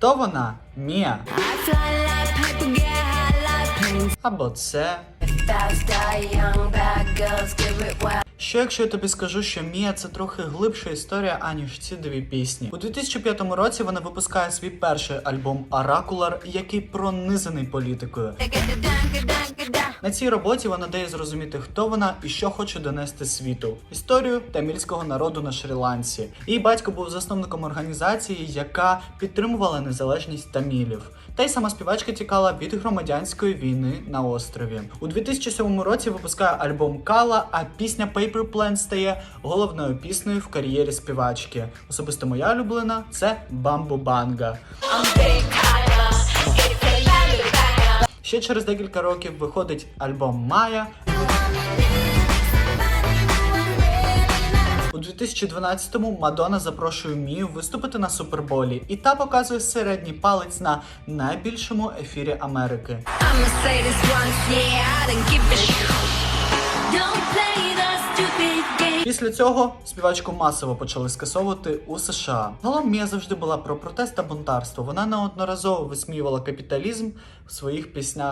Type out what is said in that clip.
Хто вона? Мія. Або це. Що якщо я тобі скажу, що Мія це трохи глибша історія, аніж ці дві пісні? У 2005 році вона випускає свій перший альбом Оракулар, який пронизаний політикою. На цій роботі вона дає зрозуміти, хто вона і що хоче донести світу. Історію тамільського народу на Шрі-Ланці. Її батько був засновником організації, яка підтримувала незалежність тамілів. Та й сама співачка тікала від громадянської війни на острові. У 2007 році випускає альбом Кала, а пісня Paper Plane стає головною піснею в кар'єрі співачки. Особисто моя улюблена це Бамбу Банга. Ще через декілька років виходить альбом Майя. У 2012-му Мадонна запрошує Мію виступити на Суперболі, і та показує середній палець на найбільшому ефірі Америки. Після цього співачку масово почали скасовувати у США. Галом Мія завжди була про протест та бунтарство. Вона неодноразово висміювала капіталізм в своїх піснях.